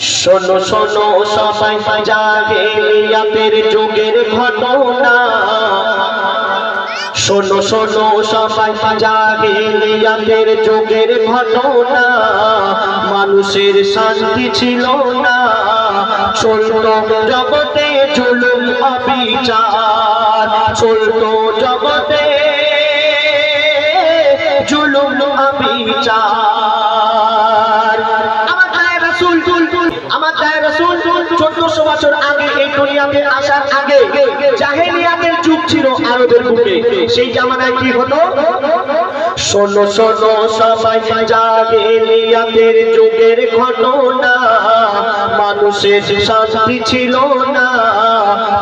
শোনো শোনো, সবাই জাহেলিয়াতের যুগের ঘটনা। শোনো শোনো, সবাই জাহেলিয়াতের যুগের ঘটনা। মানুষের শান্তি ছিল না। চলতো জগতে জুলুম, অবিচার। চলতো জগতে জুলুম অবিচার 1400 বছর আগে এই দুনিয়াতে আসার আগে জাহেলিয়াতের যুগ ছিল আরবের বুকে। সেই জামানায় কি হতো? শোনো শোনো, সবাই জাহেলিয়াতের যুগের ঘটনা। মানুষের শান্তি ছিল না।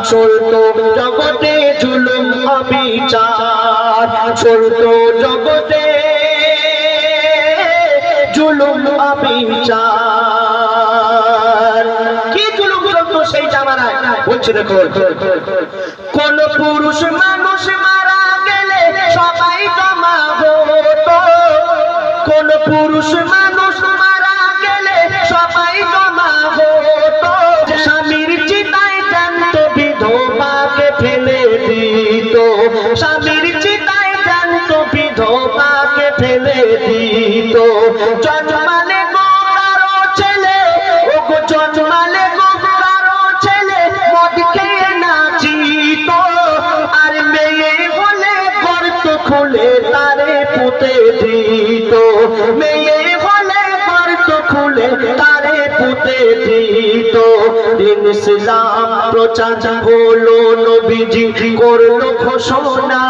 চলতো জগতে জুলুম, অবিচার। চলতো জগতে জুলুম, অবিচার। বলছে দেখো কোন পুরুষ মানুষ মারা গেলে সবাই জমা হতো। কোন পুরুষ মানুষ দিত দিন ইসলাম প্রচার হলো নবীজি করল ঘোষণা।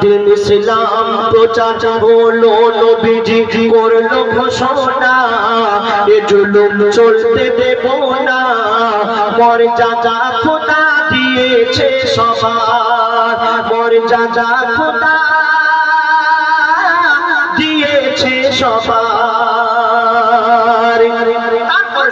দিন ইসলাম প্রচার হলো নবীজি করল ঘোষণা। এ জুলুম চলতে দেব না। মর্যাদা খোদা দিয়েছে সবার। মর্যাদা খোদা দিয়েছে সবার।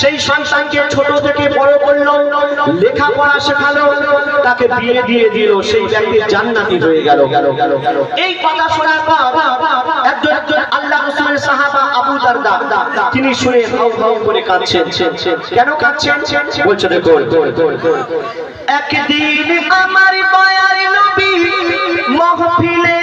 সেই সন্তানকে ছোট থেকে বড় করল, লেখাপড়া শেখালো, তাকে বিয়ে দিয়ে দিল, সেই ব্যক্তি জান্নাতি হয়ে গেল। এই কথা শোনার পর একজন আল্লাহ রসুলের সাহাবা আবু দারদা, তিনি শুনে হাউ হাউ করে কাঁদছেন। কেন কাঁদছেন? বলছে দেখো একদিন আমার বয়ার নবী মহফিলে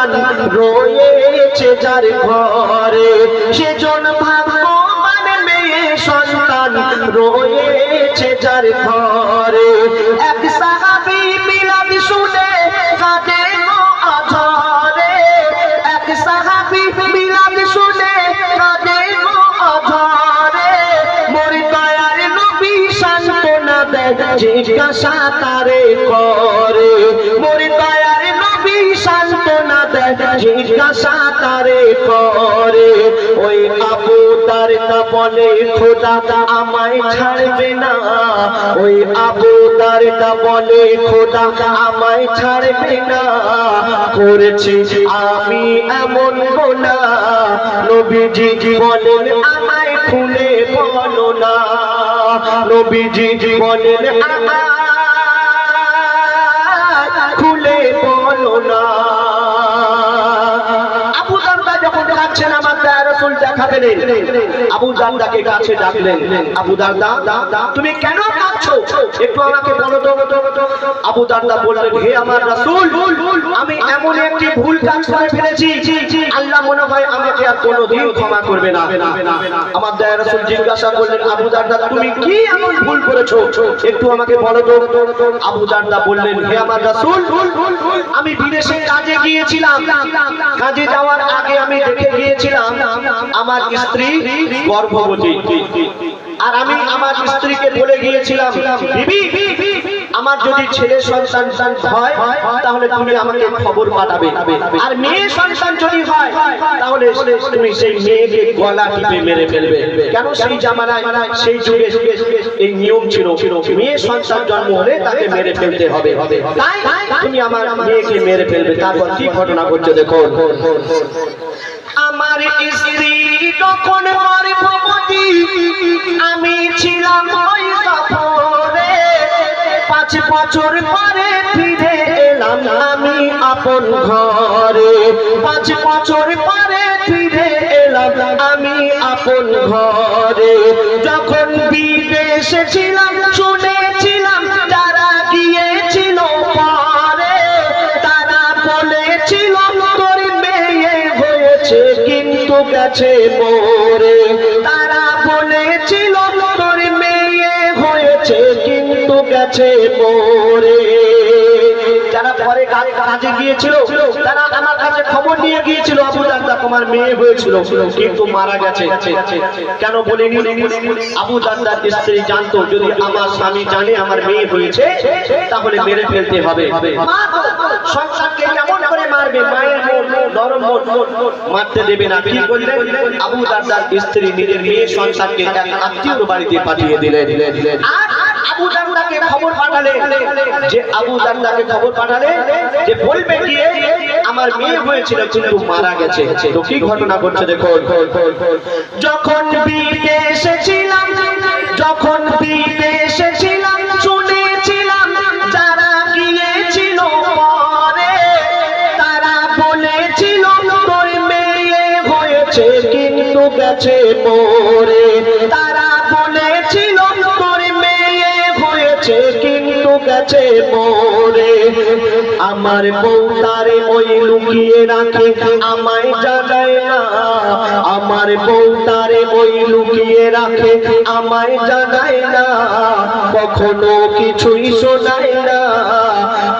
সন্তান রয়েছে যার ঘরে সেজন ভাগ্যবান মেয়ে সন্তান রয়েছে যার ঘরে। এক সাহাবী মিলাদ শুনে কাঁদে গো এক সাহাবী মিলাদ শুনে কাঁদে অঝরে মোর দয়ার নবী সান্ত্বনা দেয়, জিজ্ঞাসা তারে করে। জিজ্ঞাসা তারে করে, ওই আবু তার তা বলে খোদা আমায় ছাড়বে না। ওই আবু তার তা বলে খোদা আমায় ছাড়বে না। করেছি আমি এমন গোনা, নবীজি বলেন, আমায় খুলে বলো না। নবীজি বলেন, আমায় যখন ডাকছেন আমার দয়া রাসূল দেখা পেলেন আবু দারদাকে কাছে ডাকলেন। আবু দারদা তুমি কেন কাঁদছো? একটু আমাকে বলো তো। আবু দারদা বললেন, হে আমার রাসূল, আমি এমন একটি ভুল কাজ করে ফেলেছি। আল্লাহ মনে হয় আমাকে আর কোনোদিন ক্ষমা করবে না। আমার দয়া রাসূল জিজ্ঞাসা করলেন, আবু দারদা তুমি কি এমন ভুল করেছ? একটু আমাকে বলো তো। আবু দারদা বললেন, হে আমার রাসূল, আমি বিদেশে কাজে গিয়েছিলাম। কাজে যাওয়ার আগে আমি দেখে গিয়েছিলাম আমার স্ত্রী গর্ভবতী। আর আমি আমার স্ত্রীকে বলে গিয়েছিলাম আমার যদি ছেলে সন্তান হয় তাহলে তুমি আমাকে খবর পাঠাবে। আর মেয়ে সন্তান যদি হয় তাহলে তুমি সেই মেয়েকে গলা টিপে মেরে ফেলবে। কেন সেই জামানায় সেই যুগে এই নিয়ম ছিল মেয়ে সন্তান জন্ম হলে তাকে মেরে ফেলতে হবে। তুমি আমার মেয়েকে মেরে ফেলবে। তারপর কি ঘটনা ঘটছে দেখো আমার স্ত্রী তখন গর্ভবতী আমি ছিলাম ওই সফরে। পাঁচ বছর পরে ফিরে এলাম আমি আপন ঘরে। পাঁচ বছর পরে ফিরে এলাম আমি আপন ঘরে। যখন বিদেশে ছিলাম গেছে মোরে তারা বলেছিল তোর মেয়ে হয়েছে কিন্তু গেছে মোরে যারা পরে কাজে গিয়েছিল, তারা আমার কাছে খবর নিয়ে গিয়েছিল, আবু দাদা তোমার মেয়ে হয়েছিল, কিন্তু মারা গেছে। কেন বলিনি? আবু দাদার স্ত্রী জানতো, যদি আমার স্বামী জানে আমার মেয়ে হয়েছে, তাহলে মেরে ফেলতে হবে। সন্তানকে কেমন করে মারবে? মায়ের নরম মারতে দেবে না। কি করলেন? আবু দাদার স্ত্রী নিজের মেয়ে সন্তানকে এক আত্মীয়র বাড়িতে পাঠিয়ে দিলেন। আবু দাদাকে খবর পাঠালেন যে, আবু দাদাকে খবর পাঠালেন যে বলবে গিয়ে আমার মেয়ে হয়েছিল, কিন্তু মারা গেছে। তো কি ঘটনা ঘটছে দেখুন? যখন বিদেশে ছিলাম যখন বিদেশে ছিলাম শুনেছিলাম যারা গিয়েছিল পরে, তারা বলেছিল, তোর মেয়ে হয়েছে, কিন্তু গেছে মোরে তারা বলেছিল, তোর মেয়ে হয়েছে, কিন্তু গেছে মোরে আমার বউ তারে ওই লুকিয়ে রাখে, আমায় জানায় না। আমার বউ তারে ওই লুকিয়ে রাখে, আমায় জানায় না। কখনো কিছুই শোনায় না।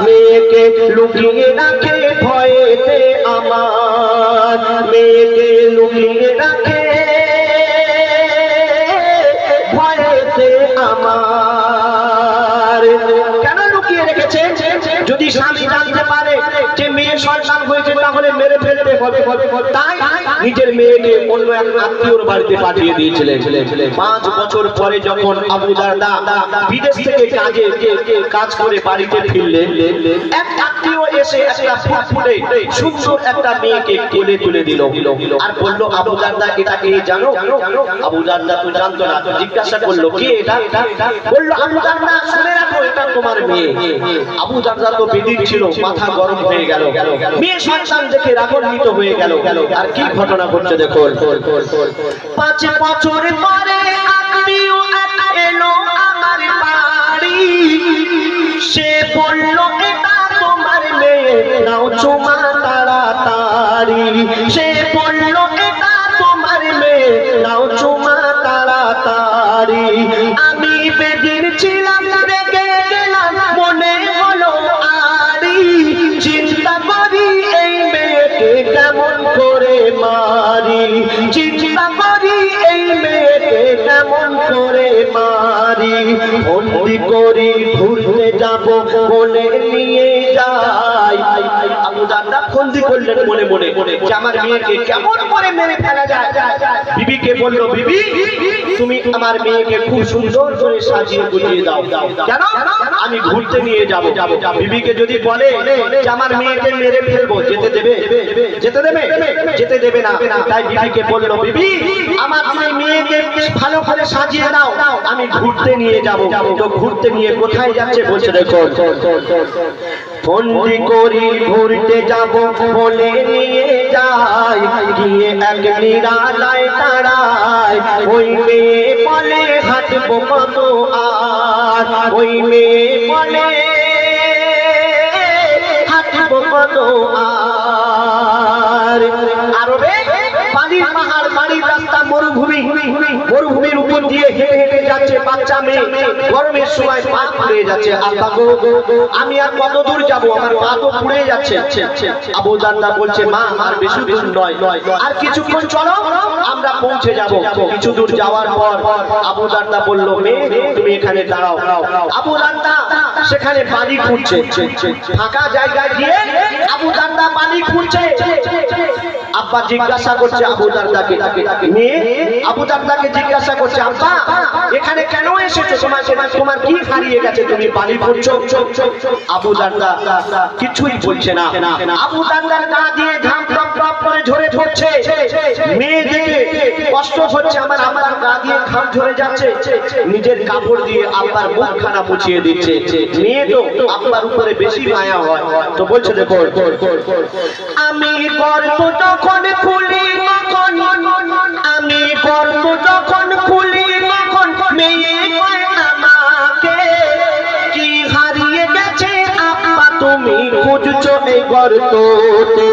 মেয়েকে লুকিয়ে রাখে ভয়েতে আমার। মেয়েকে লুকিয়ে রাখে স্বামী জানতে পারে যে মেয়ে সন্তান হয়েছে তাহলে মেরে ফেলে নিজের মেয়েকে অন্য এক আত্মীয়র বাড়িতে পাঠিয়ে দিয়েছিলেন। পাঁচ বছর পরে যখন আবু দাদা বিদেশ থেকে কাজে কাজ করে বাড়িতে ফিরলেন, এক আত্মীয় এসে একটা সুন্দর একটা মেয়েকে কোলে তুলে দিল। আর বলল, আবু দাদা এটা কে জানো? আবু দাদা তো জানতো না, জিজ্ঞাসা করল, কে এটা? বলল, আবু দাদা শুনে রাখো, এটা তোমার মেয়ে। আবু দাদা তো বেদিন ছিল, মাথা গরম হয়ে গেল। মেয়ে সন্তান দেখে রাগান্বিত হয়ে গেল। আর কি ঘটনা ঘটছে দেখো পাঁচ বছর পরে এলো আমার বাড়ি। সে বলল বন্দি করি ঘুরতে যাব বলে নিয়ে যাই। বন্দি করলেন মনে মনে আমার মেয়েকে কেমন করে মেরে ফেলা যায়। বিবি, তুমি আমার মেয়েকে খুব সুন্দর করে সাজিয়ে গুজিয়ে দাও। কেন? আমি ঘুরতে নিয়ে যাব। বিবিকে যদি বলে আমার মেয়েকে মেরে ফেলব, যেতে দেবে? যেতে দেবে? যেতে দেবে না। তাই বিবিকে বলল, বিবি, আমার মেয়েকে ভালো করে সাজিয়ে দাও আমি ঘুরতে নিয়ে যাব। তো ঘুরতে নিয়ে কোথায় যাচ্ছে বলছে দেখো। বন্দি করি ঘুরতে যাব বলে নিয়ে যাই, গিয়ে এক নিরালায় তারায় ওই মেয়ে বলে হাঁটবো কত আর, ওই মেয়ে বলে হাঁটবো কত আর। আরবে পানির পাহাড় রাস্তা মরুভূমি, মরুভূমির উপর দিয়ে হেঁটে হেঁটে যাচ্ছে বাচ্চা মেয়ে। গরমের সময় পা পুড়ে যাচ্ছে। গো আমি আর কত দূর যাব? আমার পা তো পুড়ে যাচ্ছে। আবু দাদা বলছে, মা, আর বেশি দূর নয়। আর কিছুক্ষণ চলো, আমরা পৌঁছে যাব। কিছু দূর যাওয়ার পর আবু দাদা বলল, মেয়ে, তুমি এখানে দাঁড়াও। আবু দাদা সেখানে পানি খুঁজছে ফাঁকা জায়গায় গিয়ে আবু দাদা পানি খুঁজছে আব্বা জিজ্ঞাসা করছে আবু দারদাকে মেয়ে আবু দারদাকে জিজ্ঞাসা করছে, আব্বা, এখানে কেন এসেছ? তোমার তোমার কি হারিয়ে গেছে? তুমি পানি পড়ছো? আবু দারদা কিছুই বলছে না। আবু দারদার গা দিয়ে ঘাম টপ টপ করে ঝরে ঝরছে মেয়ে দেখে কষ্ট হচ্ছে, আমার আমার গা দিয়ে ঘাম ঝরে যাচ্ছে। নিজের কাপড় দিয়ে আব্বার মুখখানা মুছিয়ে দিচ্ছে। মেয়ে তো আব্বার উপরে বেশি মায়া হয়। তো বলছে, দেখো, আমি গর্ব যখন খুলি তখন আমি গর্ব যখন খুলি মেয়ে আমাকে। কি হারিয়ে গেছে আপা, তুমি খুঁজছো এই গর্ততে।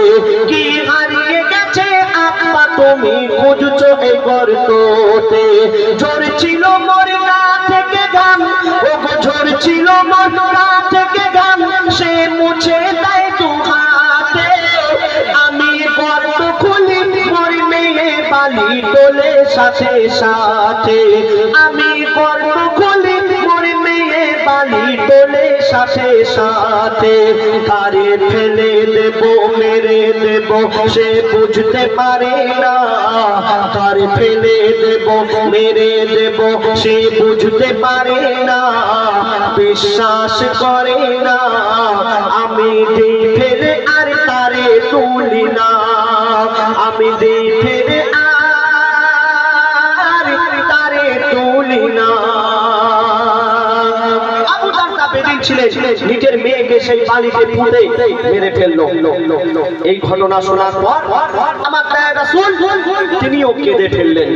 কি হারিয়ে গেছে আপা, তুমি খুঁজছো এই গর্ততে। ঝরছিল মোর গা থেকে ঘাম ও ঝরছিল মোর গা থেকে ঘাম, সে মুছে দেয় সাথে সাথে। আমি বালি সাথে সাথে। ফেলে দেব, মেরে দেব, সে বুঝতে পারে না। ফেলে দেব, মেরে দেব, সে বুঝতে পারে না। বিশ্বাস করে না। আমি দিই ফেলে আর তারে তুলি না। আমি দিই ছিলেন নিজের মেয়েকে সেই বালিতে পুঁতে মেরে ফেলল। এই ঘটনা শোনার পর আমার দয়া রাসূল, তিনিও কেঁদে ফেললেন।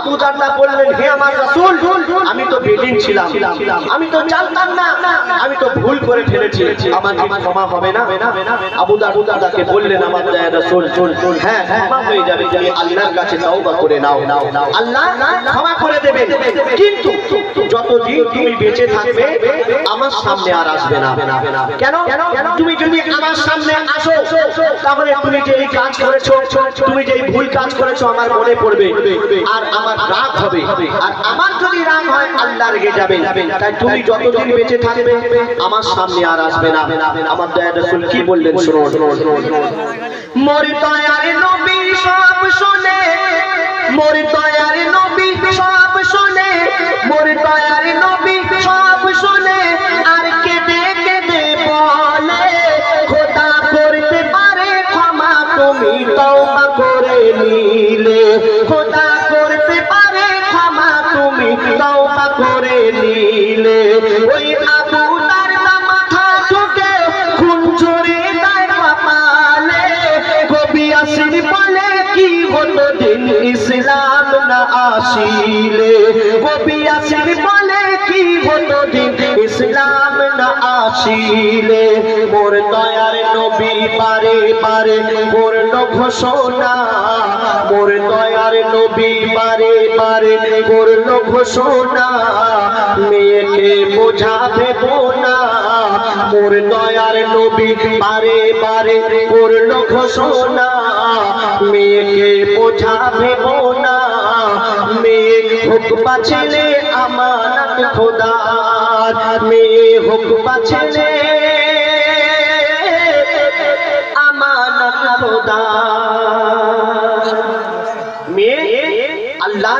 আবু দারদা বললেন, হে আমার রাসূল, আমি তো বেদিন ছিলাম। আমি তো জানতাম না। আমি তো ভুল করে ফেলেছি। আমার কি ক্ষমা হবে না। আবু দারদাকে বললেন, আমার দয়া রাসূল হ্যাঁ ক্ষমা হয়ে যাবে। তুমি আল্লাহর কাছে তওবা করে নাও। আল্লাহ ক্ষমা করে দেবেন। কিন্তু যতদিন তুমি বেঁচে থাকবে আমার সামনে আর আসবে না। কেন? তুমি যদি আমার সামনে আসো, তাহলে তুমি যে কাজ করেছ, তুমি যে ভুল কাজ করেছ আমার মনে পড়বে। আর আমার রাগ হবে। আর আমার যদি রাগ হয় আল্লাহ রেগে যাবে। তাই তুমি যতদিন বেঁচে থাকবে, আমার সামনে আর আসবে না। আমার দয়া রসুল কি বললেন শুনুন। মোর দয়ার নবী সব শুনে, মোর দয়ার নবী সব কি হতো দিন ইসলাম না আসিলে। কবি আসির বলে কি হতো দিন ইসলাম? আসিলে, মোর দয়ার নবী পারে পারে পূর্ণ ঘোষণা মোর দয়ার নবী পারে পারে পূর্ণ ঘোষণা মেয়েকে বোঝাবে না মোর দয়ার নবী পারে পারে পূর্ণ ঘোষণা মেয়েকে বোঝাবে না মেয়ে হোক ছেলে আমানত খোদার মেয়ে আল্লাহ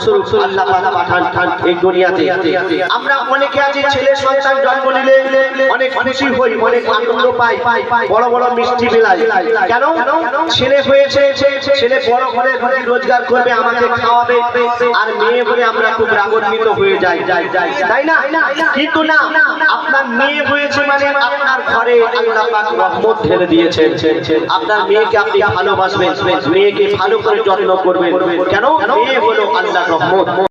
স্বরূপ আল্লাহ পাঠান ঠান এই দুনিয়াতে। আমরা অনেকে আছি ছেলে সন্তান জন্ম অনেক খুশি হই অনেক আনন্দ পাই বড় বড় মিষ্টি বিলাই কেন ছেলে হয়েছে ছেলে বড় ঘরে ঘরে রোজগার করবে আমাকে খাওয়াবে আর মেয়ে হয়ে আমরা খুব রাগান্বিত হয়ে যাই তাই না? কিন্তু না আপনার মেয়ে হয়েছে মানে আপনার ঘরে আল্লাহ পাক রহমত ঢেলে দিয়েছেন। আপনার মেয়েকে আপনি ভালোবাসবেন। মেয়েকে ভালো করে যত্ন করবেন। কেন? মেয়ে হলো আল্লাহ রহমত।